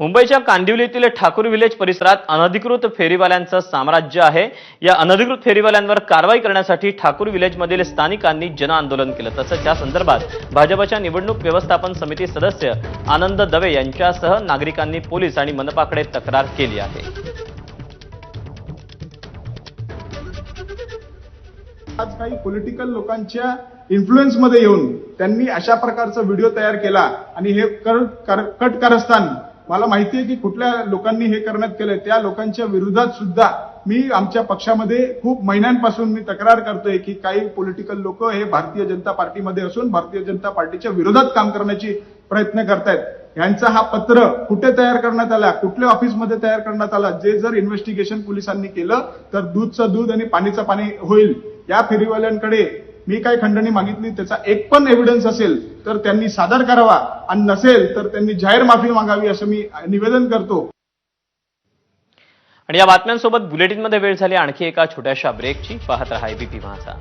मुंबईच्या कांदिवलीतील ठाकूर विलेज परिसरात अनधिकृत फेरीवाल्यांचं साम्राज्य आहे. या अनधिकृत फेरीवाल्यांवर कारवाई करण्यासाठी ठाकूर विलेजमधील स्थानिकांनी जनआंदोलन केलं. तसंच या संदर्भात भाजपच्या निवडणूक व्यवस्थापन समिती सदस्य आनंद दवे यांच्यासह नागरिकांनी पोलीस आणि मनपाकडे तक्रार केली आहे. आज काही पॉलिटिकल लोकांच्या इन्फ्लुएन्समध्ये येऊन त्यांनी अशा प्रकारचा व्हिडिओ तयार केला आणि हे कर कर- कट कारस्थान मला माहिती आहे की कुठल्या लोकांनी हे करण्यात केलंय त्या लोकांच्या विरोधात सुद्धा मी आमच्या पक्षामध्ये खूप महिन्यांपासून मी तक्रार करतोय की काही पॉलिटिकल लोक हे भारतीय जनता पार्टीमध्ये असून भारतीय जनता पार्टीच्या विरोधात काम करण्याची प्रयत्न करतायत. यांचा हा पत्र कुठे तयार करण्यात आला कुठल्या ऑफिसमध्ये तयार करण्यात आला जे जर इन्व्हेस्टिगेशन पोलिसांनी केलं तर दूधचं दूध आणि पाणीचं पाणी होईल. या फेरीवाल्यांकडे मी काय खंडणी मागितली त्याचा एक पण एव्हिडन्स असेल तर त्यांनी सादर करावा. आणि नसेल तर त्यांनी जाहीर माफी मागावी असं मी निवेदन करतो. आणि या बातम्यांसोबत बुलेटिनमध्ये वेळ झाली आणखी एका छोट्याशा ब्रेकची पाहत राहा एबीपी माझा